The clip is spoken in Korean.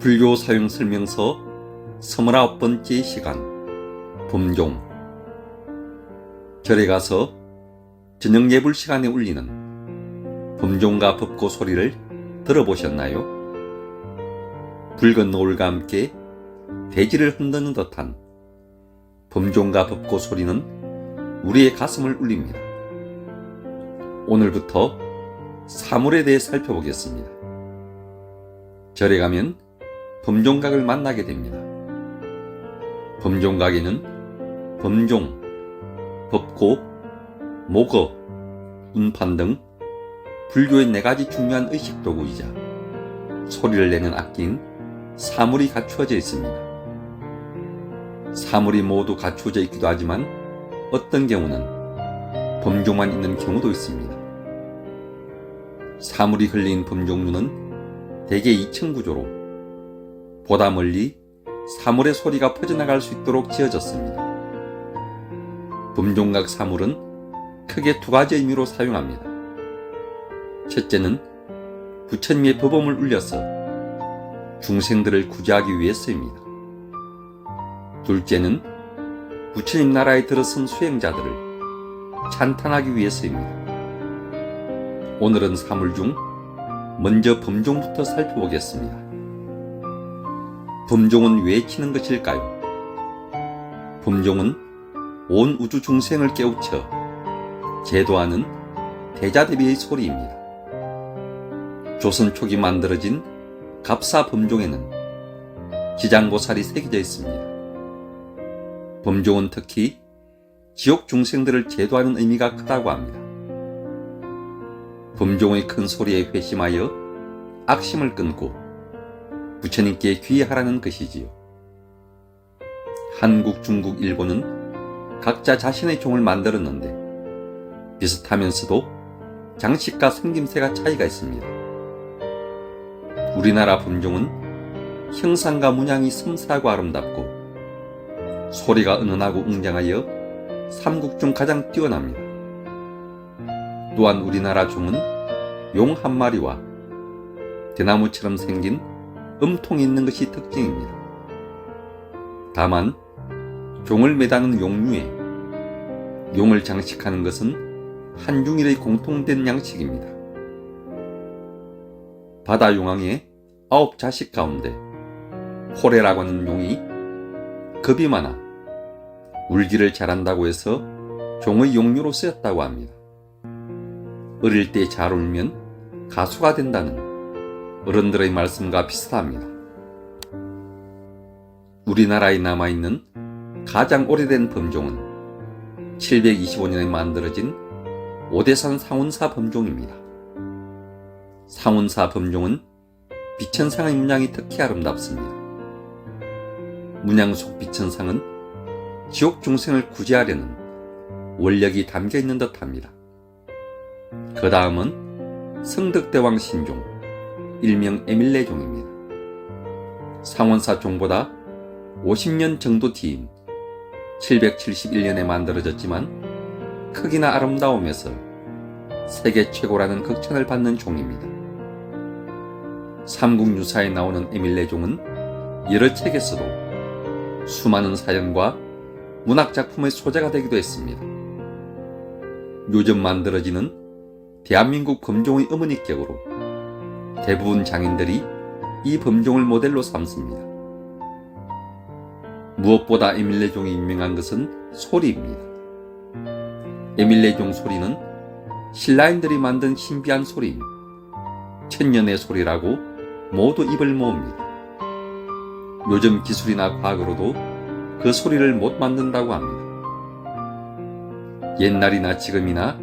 불교 사용 설명서 29번째 시간 범종 절에 가서 저녁 예불 시간에 울리는 범종과 법고 소리를 들어보셨나요? 붉은 노을과 함께 대지를 흔드는 듯한 범종과 법고 소리는 우리의 가슴을 울립니다. 오늘부터 사물에 대해 살펴보겠습니다. 절에 가면 범종각을 만나게 됩니다. 범종각에는 범종, 법고, 목어, 운판 등 불교의 네 가지 중요한 의식 도구이자 소리를 내는 악기인 사물이 갖추어져 있습니다. 사물이 모두 갖추어져 있기도 하지만 어떤 경우는 범종만 있는 경우도 있습니다. 사물이 흘린 범종류는 대개 2층 구조로 보다 멀리 사물의 소리가 퍼져나갈 수 있도록 지어졌습니다. 범종각 사물은 크게 두 가지 의미로 사용합니다. 첫째는 부처님의 법음을 울려서 중생들을 구제하기 위해 쓰입니다. 둘째는 부처님 나라에 들어선 수행자들을 찬탄하기 위해 쓰입니다. 오늘은 사물 중 먼저 범종부터 살펴보겠습니다. 범종은 왜 치는 것일까요? 범종은 온 우주 중생을 깨우쳐 제도하는 대자대비의 소리입니다. 조선 초기 만들어진 갑사 범종에는 지장고살이 새겨져 있습니다. 범종은 특히 지옥 중생들을 제도하는 의미가 크다고 합니다. 범종의 큰 소리에 회심하여 악심을 끊고 부처님께 귀의하라는 것이지요. 한국, 중국, 일본은 각자 자신의 종을 만들었는데 비슷하면서도 장식과 생김새가 차이가 있습니다. 우리나라 범종은 형상과 문양이 섬세하고 아름답고 소리가 은은하고 웅장하여 삼국 중 가장 뛰어납니다. 또한 우리나라 종은 용 한 마리와 대나무처럼 생긴 음통이 있는 것이 특징입니다. 다만 종을 매다는 용류에 용을 장식하는 것은 한중일의 공통된 양식입니다. 바다 용왕의 아홉 자식 가운데 호래라고 하는 용이 겁이 많아 울기를 잘한다고 해서 종의 용류로 쓰였다고 합니다. 어릴 때 잘 울면 가수가 된다는 어른들의 말씀과 비슷합니다. 우리나라에 남아있는 가장 오래된 범종은 725년에 만들어진 오대산 상운사 범종입니다. 상운사 범종은 비천상의 문양이 특히 아름답습니다. 문양 속 비천상은 지옥 중생을 구제하려는 원력이 담겨 있는 듯 합니다. 그 다음은 성덕대왕 신종, 일명 에밀레종입니다. 상원사 종보다 50년 정도 뒤인 771년에 만들어졌지만 크기나 아름다움에서 세계 최고라는 극찬을 받는 종입니다. 삼국유사에 나오는 에밀레종은 여러 책에서도 수많은 사연과 문학작품의 소재가 되기도 했습니다. 요즘 만들어지는 대한민국 범종의 어머니격으로 대부분 장인들이 이 범종을 모델로 삼습니다. 무엇보다 에밀레종이 유명한 것은 소리입니다. 에밀레종 소리는 신라인들이 만든 신비한 소리인 천년의 소리라고 모두 입을 모읍니다. 요즘 기술이나 과학으로도 그 소리를 못 만든다고 합니다. 옛날이나 지금이나